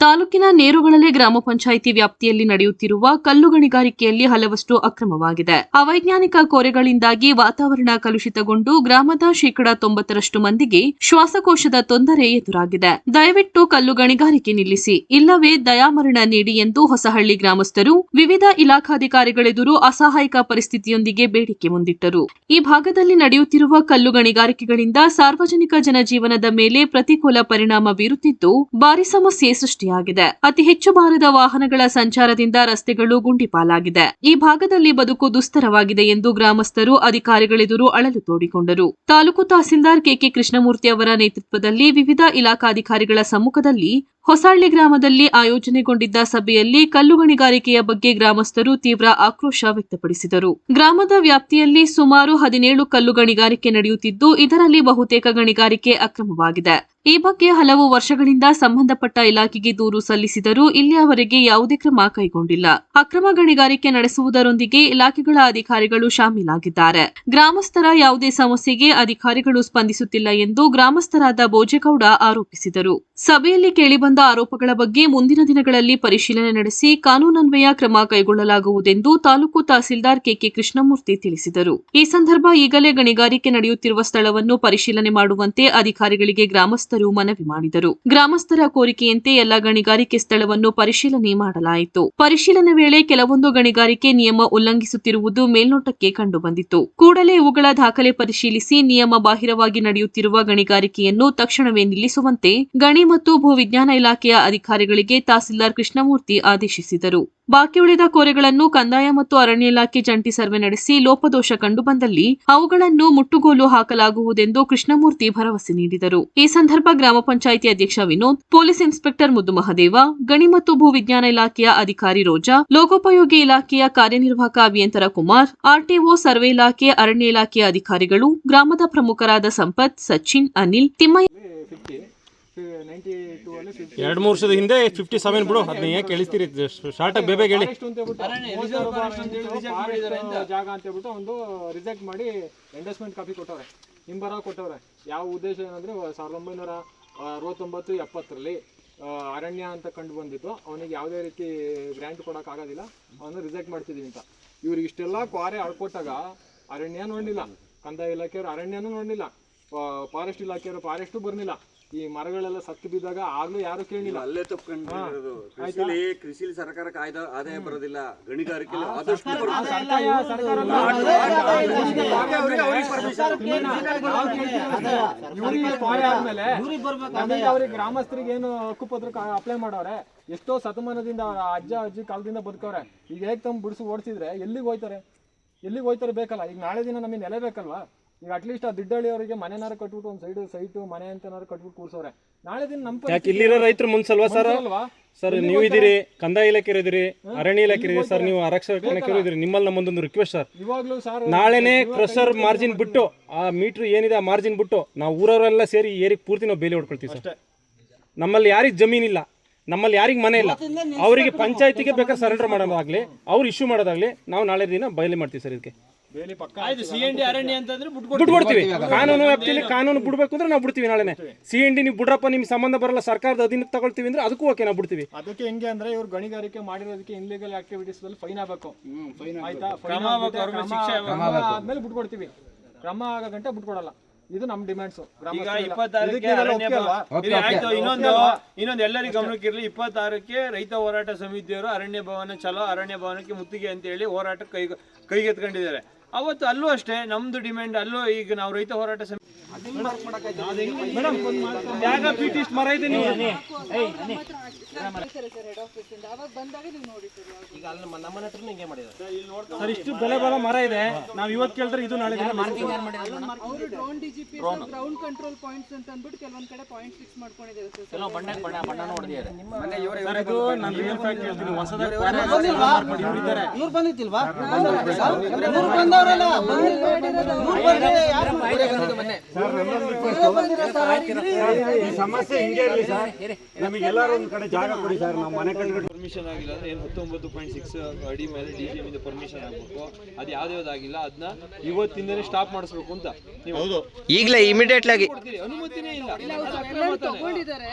ತಾಲೂಕಿನ ನೇರುಗಳಲ್ಲಿ ಗ್ರಾಮ ಪಂಚಾಯಿತಿ ವ್ಯಾಪ್ತಿಯಲ್ಲಿ ನಡೆಯುತ್ತಿರುವ ಕಲ್ಲು ಗಣಿಗಾರಿಕೆಯಲ್ಲಿ ಹಲವಷ್ಟು ಅಕ್ರಮವಾಗಿದೆ. ಅವೈಜ್ಞಾನಿಕ ಕೋರೆಗಳಿಂದಾಗಿ ವಾತಾವರಣ ಕಲುಷಿತಗೊಂಡು ಗ್ರಾಮದ ಶೇಕಡಾ ತೊಂಬತ್ತರಷ್ಟು ಮಂದಿಗೆ ಶ್ವಾಸಕೋಶದ ತೊಂದರೆ ಎದುರಾಗಿದೆ. ದಯವಿಟ್ಟು ಕಲ್ಲು ಗಣಿಗಾರಿಕೆ ನಿಲ್ಲಿಸಿ. ಇಲ್ಲವೇ ದಯಾಮರಣ ನೀಡಿ ಎಂದು ಹೊಸಹಳ್ಳಿ ಗ್ರಾಮಸ್ಥರು ವಿವಿಧ ಇಲಾಖಾಧಿಕಾರಿಗಳೆದುರು ಅಸಹಾಯಕ ಪರಿಸ್ಥಿತಿಯೊಂದಿಗೆ ಬೇಡಿಕೆ ಮುಂದಿಟ್ಟರು. ಈ ಭಾಗದಲ್ಲಿ ನಡೆಯುತ್ತಿರುವ ಕಲ್ಲು ಗಣಿಗಾರಿಕೆಗಳಿಂದ ಸಾರ್ವಜನಿಕ ಜನಜೀವನದ ಮೇಲೆ ಪ್ರತಿಕೂಲ ಪರಿಣಾಮ ಬೀರುತ್ತಿದ್ದು, ಭಾರಿ ಸಮಸ್ಯೆ ಸೃಷ್ಟಿಯಾಗಿದೆ ಅತಿ ಹೆಚ್ಚು ಭಾರದ ವಾಹನಗಳ ಸಂಚಾರದಿಂದ ರಸ್ತೆಗಳು ಗುಂಡಿಪಾಲಾಗಿದೆ. ಈ ಭಾಗದಲ್ಲಿ ಬದುಕು ದುಸ್ತರವಾಗಿದೆ ಎಂದು ಗ್ರಾಮಸ್ಥರು, ಅಧಿಕಾರಿಗಳೆದುರು ಅಳಲು ತೋಡಿಕೊಂಡರು. ತಾಲೂಕು ತಹಸೀಲ್ದಾರ್ ಕೆಕೆ ಕೃಷ್ಣಮೂರ್ತಿ ಅವರ ನೇತೃತ್ವದಲ್ಲಿ ವಿವಿಧ ಇಲಾಖಾಧಿಕಾರಿಗಳ ಸಮ್ಮುಖದಲ್ಲಿ ಹೊಸಳ್ಳಿ ಗ್ರಾಮದಲ್ಲಿ ಆಯೋಜನೆಗೊಂಡಿದ್ದ ಸಭೆಯಲ್ಲಿ ಕಲ್ಲು ಗಣಿಗಾರಿಕೆಯ ಬಗ್ಗೆ ಗ್ರಾಮಸ್ಥರು ತೀವ್ರ ಆಕ್ರೋಶ ವ್ಯಕ್ತಪಡಿಸಿದರು. ಗ್ರಾಮದ ವ್ಯಾಪ್ತಿಯಲ್ಲಿ ಸುಮಾರು ಹದಿನೇಳು ಕಲ್ಲು ಗಣಿಗಾರಿಕೆ ನಡೆಯುತ್ತಿದ್ದು, ಇದರಲ್ಲಿ ಬಹುತೇಕ ಗಣಿಗಾರಿಕೆ ಅಕ್ರಮವಾಗಿದೆ. ಈ ಬಗ್ಗೆ ಹಲವು ವರ್ಷಗಳಿಂದ ಸಂಬಂಧಪಟ್ಟ ಇಲಾಖೆಗೆ ದೂರು ಸಲ್ಲಿಸಿದರೂ ಇಲ್ಲಿಯವರೆಗೆ ಯಾವುದೇ ಕ್ರಮ ಕೈಗೊಂಡಿಲ್ಲ. ಅಕ್ರಮ ಗಣಿಗಾರಿಕೆ ನಡೆಸುವುದರೊಂದಿಗೆ ಇಲಾಖೆಗಳ ಅಧಿಕಾರಿಗಳು ಶಾಮೀಲಾಗಿದ್ದಾರೆ. ಗ್ರಾಮಸ್ಥರ ಯಾವುದೇ ಸಮಸ್ಯೆಗೆ ಅಧಿಕಾರಿಗಳು ಸ್ಪಂದಿಸುತ್ತಿಲ್ಲ ಎಂದು ಗ್ರಾಮಸ್ಥರಾದ ಬೋಜೇಗೌಡ ಆರೋಪಿಸಿದರು. ಸಭೆಯಲ್ಲಿ ಕೇಳಿಬಂದ ಆರೋಪಗಳ ಬಗ್ಗೆ ಮುಂದಿನ ದಿನಗಳಲ್ಲಿ ಪರಿಶೀಲನೆ ನಡೆಸಿ ಕಾನೂನನ್ವಯ ಕ್ರಮ ಕೈಗೊಳ್ಳಲಾಗುವುದೆಂದು ತಾಲೂಕು ತಹಸೀಲ್ದಾರ್ ಕೆಕೆ ಕೃಷ್ಣಮೂರ್ತಿ ತಿಳಿಸಿದರು. ಈ ಸಂದರ್ಭ ಈಗಲೇ ಗಣಿಗಾರಿಕೆ ನಡೆಯುತ್ತಿರುವ ಸ್ಥಳವನ್ನು ಪರಿಶೀಲನೆ ಮಾಡುವಂತೆ ಅಧಿಕಾರಿಗಳಿಗೆ ಗ್ರಾಮಸ್ಥರು ಮನವಿ ಮಾಡಿದರು. ಗ್ರಾಮಸ್ಥರ ಕೋರಿಕೆಯಂತೆ ಎಲ್ಲ ಗಣಿಗಾರಿಕೆ ಸ್ಥಳವನ್ನು ಪರಿಶೀಲನೆ ಮಾಡಲಾಯಿತು. ಪರಿಶೀಲನೆ ವೇಳೆ ಕೆಲವೊಂದು ಗಣಿಗಾರಿಕೆ ನಿಯಮ ಉಲ್ಲಂಘಿಸುತ್ತಿರುವುದು ಮೇಲ್ನೋಟಕ್ಕೆ ಕಂಡುಬಂದಿತು ಕೂಡಲೇ ಇವುಗಳ ದಾಖಲೆ ಪರಿಶೀಲಿಸಿ ನಿಯಮ ಬಾಹಿರವಾಗಿ ನಡೆಯುತ್ತಿರುವ ಗಣಿಗಾರಿಕೆಯನ್ನು ತಕ್ಷಣವೇ ನಿಲ್ಲಿಸುವಂತೆ ಗಣಿ ಮತ್ತು ಭೂವಿಜ್ಞಾನ ಇಲಾಖೆಯ ಅಧಿಕಾರಿಗಳಿಗೆ ತಹಸೀಲ್ದಾರ್ ಕೃಷ್ಣಮೂರ್ತಿ ಆದೇಶಿಸಿದರು. ಬಾಕಿ ಉಳಿದ ಕೋರೆಗಳನ್ನು ಕಂದಾಯ ಮತ್ತು ಅರಣ್ಯ ಇಲಾಖೆ ಜಂಟಿ ಸರ್ವೆ ನಡೆಸಿ ಲೋಪದೋಷ ಕಂಡುಬಂದಲ್ಲಿ ಅವುಗಳನ್ನು ಮುಟ್ಟುಗೋಲು ಹಾಕಲಾಗುವುದೆಂದು ಕೃಷ್ಣಮೂರ್ತಿ ಭರವಸೆ ನೀಡಿದರು. ಈ ಸಂದರ್ಭ ಗ್ರಾಮ ಪಂಚಾಯಿತಿ ಅಧ್ಯಕ್ಷ ವಿನೋದ್, ಪೊಲೀಸ್ ಇನ್ಸ್ಪೆಕ್ಟರ್ ಮುದ್ದು ಮಹದೇವ ಗಣಿ ಮತ್ತು ಭೂವಿಜ್ಞಾನ ಇಲಾಖೆಯ ಅಧಿಕಾರಿ ರೋಜಾ, ಲೋಕೋಪಯೋಗಿ ಇಲಾಖೆಯ ಕಾರ್ಯನಿರ್ವಾಹಕ ಅಭಿಯಂತರ ಕುಮಾರ್, ಆರ್ಟಿಒ ಸರ್ವೆ ಇಲಾಖೆ ಅರಣ್ಯ ಇಲಾಖೆಯ ಅಧಿಕಾರಿಗಳು, ಗ್ರಾಮದ ಪ್ರಮುಖರಾದ ಸಂಪತ್, ಸಚಿನ್, ಅನಿಲ್, ತಿಮ್ಮಯ್ಯ ನೈಂಟಿ ಟೂ ಅಲ್ಲಿ ಫಿಫ್ಟಿ ಎರಡು ಮೂರು ವರ್ಷದ ಹಿಂದೆ ಫಿಫ್ಟಿ ಸೆವೆನ್ ಬಿಡು ಅದನ್ನ ಏನ್ ಕೇಳಿಸ್ತೀರಿ? ಶಾರ್ಟಾಗಿ ಆಗಿ ಹೇಳಿ ಫಾರೆಸ್ಟ್ ಅಂತ ಹೇಳ್ಬಿಟ್ಟು ಫಾರೆಸ್ಟ್ ಜಾಗ ಅಂತ ಹೇಳ್ಬಿಟ್ಟು ಒಂದು ರಿಜೆಕ್ಟ್ ಮಾಡಿ ಎಂಡಸ್ಮೆಂಟ್ ಕಾಪಿ ಕೊಟ್ಟವ್ರೆ. ಹಿಂಬರ ಕೊಟ್ಟವ್ರೆ. ಯಾವ ಉದ್ದೇಶ ಏನಂದ್ರೆ ಸಾವಿರದ ಒಂಬೈನೂರ ಅರವತ್ತೊಂಬತ್ತು ಎಪ್ಪತ್ತರಲ್ಲಿ ಅರಣ್ಯ ಅಂತ ಕಂಡು ಬಂದಿತ್ತು. ಅವನಿಗೆ ಯಾವುದೇ ರೀತಿ ಗ್ರ್ಯಾಂಟ್ ಕೊಡಕ್ ಆಗೋದಿಲ್ಲ. ಅವನು ರಿಜೆಕ್ಟ್ ಮಾಡ್ತಿದೀವಿ ಅಂತ. ಇವ್ರಿಗೆ ಇಷ್ಟೆಲ್ಲ ಕ್ವಾರೆ ಆಡ್ಕೊಟ್ಟಾಗ ಅರಣ್ಯ ನೋಡಲಿಲ್ಲ. ಕಂದಾಯ ಇಲಾಖೆಯವರು ಅರಣ್ಯನೂ ನೋಡಲಿಲ್ಲ. ಫಾರೆಸ್ಟ್ ಇಲಾಖೆಯವರು ಫಾರೆಸ್ಟು ಬರ್ಲಿಲ್ಲ. ಈ ಮರಗಳೆಲ್ಲ ಸತ್ತು ಬಿದ್ದಾಗ ಆಗ್ಲೂ ಯಾರು ಕೇಳಿಲ್ಲ ಅಲ್ಲೇ ತಪ್ಕೊಂಡಿರೋದು ಕೃಷಿಲಿ ಕೃಷಿಲಿ ಸರ್ಕಾರ ಕಾಯ್ದ ಆದಾಯ ಬರೋದಿಲ್ಲ ಗಣಿಗಾರಿಕೆ ಆದಷ್ಟು ಅವ್ರಿಗೆ ಗ್ರಾಮಸ್ಥರಿಗೆ ಏನು ಹಕ್ಕುಪತ್ರಕ್ಕೆ ಅಪ್ಲೈ ಮಾಡವ್ರೆ ಎಷ್ಟೋ ಶತಮಾನದಿಂದ ಅಜ್ಜ ಅಜ್ಜಿ ಕಾಲದಿಂದ ಬದುಕವ್ರೆ ಈಗ ಹೇಗ್ ತಮ್ಮ ಬಿಡಿಸಿ ಓಡಿಸಿದ್ರೆ ಎಲ್ಲಿಗೆ ಹೋಯ್ತಾರೆ ಎಲ್ಲಿಗೆ ಹೋಯ್ತಾರೆ ಬೇಕಲ್ಲ ಈಗ ನಾಳೆ ದಿನ ನಮಗೆ ನೆಲೆ ಬೇಕಲ್ವಾ ಈಗ ಅಟ್ಲೀಸ್ಟ್ ಆ ದಿಡ್ಡಳ್ಳಿ ಅವರಿಗೆ ಮನೆನಾರು ಕಟ್ಬಿಟ್ಟು ಒಂದು ಸೈಡ್ ಸೈಟು ಮನೆ ಅಂತನಾರು ಕಟ್ಬಿಟ್ಟು ಕೂರ್ಸೋರೆ ನಾಳೆ ದಿನ ನಮ್ಮ ಯಾಕೆ ಇಲ್ಲಿರೋ ರೈತರು ಮುನ್ಸಲ್ವಾ ಸರ್? ಅಲ್ವಾ ಸರ್ ನೀವು ಇದೀರಿ ಕಂದಾಯ ಇಲಾಖೆ ಇದ್ದೀರಿ ಅರಣ್ಯ ಇಲಾಖೆ ಇದ್ದೀರಿ ಸರ್ ನೀವು ಆರಕ್ಷಕ ಇದ್ದೀರಿ ನಿಮ್ಮಲ್ಲಿ ನಮ್ಮೊಂದೊಂದು ರಿಕ್ವೆಸ್ಟ್ ಸರ್. ಇವಾಗ್ಲೂ ಸರ್ ನಾಳೆನೇ ಕ್ರಷರ್ ಮಾರ್ಜಿನ್ ಬಿಟ್ಟು ಆ ಮೀಟ್ರ್ ಏನಿದೆ ಆ ಮಾರ್ಜಿನ್ ಬಿಟ್ಟು ನಾವು ಊರವರೆಲ್ಲ ಸೇರಿ ಏರಿಗೆ ಪೂರ್ತಿ ನಾವು ಬೇಲಿ ಹೊಡ್ಕೊಳ್ತೀವಿ ಸರ್. ನಮ್ಮಲ್ಲಿ ಯಾರಿಗೆ ಜಮೀನಿಲ್ಲ ನಮ್ಮಲ್ಲಿ ಯಾರಿಗೆ ಮನೆ ಇಲ್ಲ. ಅವರಿಗೆ ಪಂಚಾಯತಿಗೆ ಬೇಕಾದ್ರೆ ಸರೆಂಡರ್ ಮಾಡೋದಾಗ್ಲಿ ಅವ್ರು ಇಶ್ಯೂ ಮಾಡೋದಾಗ್ಲಿ ನಾವು ನಾಳೆ ದಿನ ಬಯಲಿ ಮಾಡ್ತೀವಿ ಸರ್ ಇದಕ್ಕೆ. ಕಾನೂನು ವ್ಯಾಪ್ತಿಯಲ್ಲಿ ಕಾನೂನು ಬಿಡ್ಬೇಕು ಅಂದ್ರೆ ನಾವು ಬಿಡ್ತೀವಿ ನಾಳೆನೆ. ಸಿ ಎನ್ ಡಿ ನೀವು ಬಿಡ್ರಪ್ಪ ನಿಮ್ ಸಂಬಂಧ ಬರಲ್ಲ ಸರ್ಕಾರದ ಅಧೀನಕ್ಕೆ ತಗೊಳ್ತೀವಿ ಅಂದ್ರೆ ಅದಕ್ಕೂ ಓಕೆ ನಾವು ಬಿಡ್ತೀವಿ. ಅದಕ್ಕೆ ಹೆಂಗೆ ಅಂದ್ರೆ ಇವ್ರು ಗಣಿಗಾರಿಕೆ ಮಾಡಿರೋದಕ್ಕೆ ಇನ್ಲೀಗಲ್ ಆಕ್ಟಿವಿಟೀಸ್ ಅಲ್ಲಿ ಫೈನ್ ಆಗಬೇಕು. ಆಯ್ತಾ? ಫೈನ್ ಆದ್ಮೇಲೆ ಬಿಟ್ಕೊಡ್ತೀವಿ. ಕ್ರಮ ಆಗ ಗಂಟೆ ಬಿಟ್ಕೊಡಲ್ಲ. ಇದು ನಮ್ ಡಿಮ್ಯಾಂಡ್ಸ್ ಈಗ ಇಪ್ಪತ್ತಾರಕ್ಕೆ ಆಯ್ತು ಇನ್ನೊಂದು ಇನ್ನೊಂದು ಎಲ್ಲರಿಗೂ ಗಮನಕ್ಕೆ ಇರಲಿ. ಇಪ್ಪತ್ತಾರಕ್ಕೆ ರೈತ ಹೋರಾಟ ಸಮಿತಿಯವರು ಅರಣ್ಯ ಭವನ ಚಲೋ ಅರಣ್ಯ ಭವನಕ್ಕೆ ಮುತ್ತಿಗೆ ಅಂತ ಹೇಳಿ ಹೋರಾಟ ಕೈ ಕೈಗೆತ್ಕೊಂಡಿದ್ದಾರೆ. ಅವತ್ತು ಅಲ್ಲೂ ಅಷ್ಟೇ ನಮ್ದು ಡಿಮ್ಯಾಂಡ್ ಅಲ್ಲೂ ಈಗ ನಾವು ರೈತ ಹೋರಾಟ ಸಮಿತಿ ಪೀಟಿಸ್ಟ್ ಮರ ಇದೆ ನೀವು? ಸರ್ ಇಷ್ಟು ಬೆಲೆ ಬಲ ಮರ ಇದೆ. ನಾವು ಇವತ್ತು ಕೇಳಿದ್ರೆ ಇದು ನಾಳೆ ದಿನ ಅವರು drone DGP ground control points ಅಂತ ಅಂದ್ಬಿಟ್ಟು ಕೆಲವೊಂದ್ ಕಡೆ ಪಾಯಿಂಟ್ ಫಿಕ್ಸ್ ಮಾಡ್ಕೊಂಡಿದ್ದಾರೆ ಸರ್. ಸರ್ ಇದು ನಾನು ರಿಯಲ್ ಫ್ಯಾಕ್ಟ್ ಹೇಳ್ತೀನಿ. ಹೊಸದಾಗಿ ಇವ್ರು ಬಂದಿತ್ತಿಲ್ವಾ ಇವ್ರು ಬಂದವರಲ್ಲ ಈ ಸಮಸ್ಯೆ ಹಿಂಗೆ ಇರಲಿ ಸರ್. ನಮಗೆ ಎಲ್ಲರೂ ಒಂದ್ ಕಡೆ ಜಾಗ ಕೊಡಿ ಸರ್ ನಾವು ಮನೆ ಕಟ್ಕೊಂಡು ಪರ್ಮಿಷನ್ ಆಗಿಲ್ಲ ಅಂದ್ರೆ ಏನು ಹತ್ತೊಂಬತ್ತು ಪಾಯಿಂಟ್ ಸಿಕ್ಸ್ ಅಡಿ ಮೇಲೆ ಡಿ ಸಿ ಇಂದ ಪರ್ಮಿಷನ್ ಆಗಬೇಕು ಅದು ಯಾವ್ದು ಯಾವ್ದಾಗಿಲ್ಲ ಅದನ್ನ ಇವತ್ತಿಂದನೇ ಸ್ಟಾಪ್ ಮಾಡಿಸ್ಬೇಕು ಅಂತ ನೀವು ಹೌದು ಈಗಲೇ ಇಮಿಡಿಯೇಟ್ ಆಗಿ ಕೊಡ್ತೀರಿ ಅನುಮತಿನೇ ಇಲ್ಲ ತಗೊಂಡಿದ್ದಾರೆ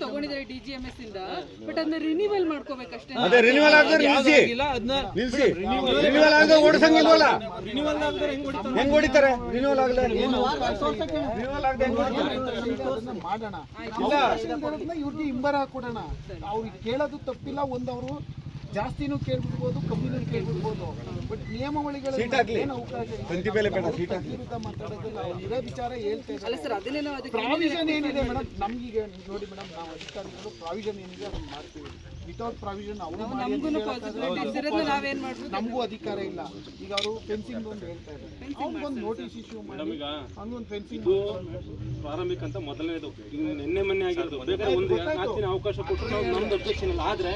ತಗೊಂಡಿದ್ದಾರೆ ಡಿ ಜಿ ಎಂ ಎಸ್ ಇಂದ ಬಟ್ ಅದನ್ನ ರಿನಿವಲ್ ಮಾಡ್ಕೋಬೇಕಷ್ಟೇ ನಿಲ್ಸಿ ಅದನ್ನ ರಿನಿವಲ್ ಆಗದೆ ಓಡಿಸಂಗಿಲ್ವಲ್ಲ ರಿನಿವಲ್ ಆಗ್ತಾರೆ ಹೆಂಗ್ ಹೊಡಿತಾರೆ? ಹೆಂಗ್ ಹೊಡಿತಾರೆ ರಿನಿವಲ್ ಆಗದೆ ಮಾಡೋಣ ಇವ್ರಿಗೆ ಹಿಂಬರ ಕೊಡೋಣ ಅವ್ರಿಗೆ ಕೇಳೋದು ತಪ್ಪಿಲ್ಲ ಒಂದವರು ಜಾಸ್ತಿನೂ ಕೇಳ್ಬಿಡ್ಬೋದು ಕಮ್ಮಿನೂ ಕೇಳ್ಬಿಡ್ಬೋದು. ಬಟ್ ನಿಯಮಾವಳಿಗಳ ಮಾತಾಡೋದಿಲ್ಲ ಇರೋ ವಿಚಾರ ಹೇಳ್ತಾ ಅಲ್ಲ ಸರ್ ಅದನ್ನೇ ಅದಕ್ಕೆ ಪ್ರಾವಿಷನ್ ಏನಿದೆ ಮೇಡಮ್ ನಮ್ಗೀಗ ನೋಡಿ ಮೇಡಮ್ ನಾವು ಅಧಿಕಾರಿಗಳು ಪ್ರಾವಿಷನ್ ಏನಿದೆ ಅದನ್ನ ಮಾಡ್ತೀವಿ. ವಿತೌಟ್ ಪ್ರಾವಿಷನ್ ಅವರು ನಮಗೂ ಅಧಿಕಾರ ಇಲ್ಲ. ಈಗ ಅವರು ಫೆನ್ಸಿಂಗ್ ಒಂದು ಹೇಳ್ತಾ ಇದ್ದಾರೆ. ಅವ್ನಿಗೊಂದು ನೋಟಿಸ್ ಇಶ್ಯೂ ಮಾಡಿ ಹಂಗೊಂದು ಫೆನ್ಸಿಂಗ್ ಪ್ರಾರಂಭಿಕ ಅಂತ ಮೊದಲನೇದು ಇದು ನಿನ್ನೆ ಮೊನ್ನೆ ಆಗಿರೋದು ಬೇಕಾದ್ರೆ ಒಂದು ನಾಲ್ಕು ದಿನ ಅವಕಾಶ ಕೊಟ್ಟರು ನಾವು ನಮ್ದು ಅಬ್ಜೆಕ್ಷನ್ ಇಲ್ಲ. ಆದ್ರೆ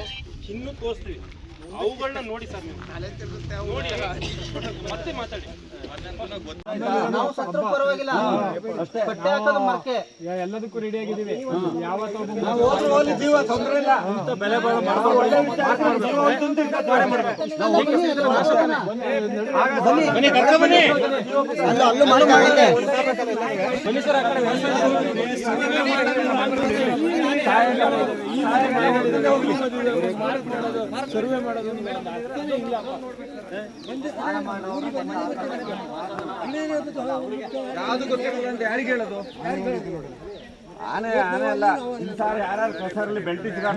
ಇನ್ನೂ ತೋರಿಸ್ತೀವಿ. ಅವುಗಳನ್ನ ನೋಡಿ ಸರ್ ನೀವು. ನೋಡಿ ಮತ್ತೆ ಮಾತಾಡಿ. ನಾವು ಸತ್ರು ಪರವಾಗಿಲ್ಲ. ಬಟ್ಟೆ ಹಾಕೋದು ಮರ್ಕೆ. ಎಲ್ಲದಕ್ಕೂ ರೆಡಿ ಆಗಿದ್ದೀವಿ. ಯಾವತ್ತೂ ತೊಂದ್ರೆ ಇಲ್ಲ. ಬೆಲೆ ಸರ್ವೆ ಮಾಡೋದು ಇಲ್ಲ ಯಾರಿಗೆ ಹೇಳೋದು? ಆನೆ ಆನೆ ಅಲ್ಲ ಇಂಥ ಯಾರ್ಯಾರು ಕಸರಲ್ಲಿ ಬೆಂಟಿ ಸಿಗಾಕ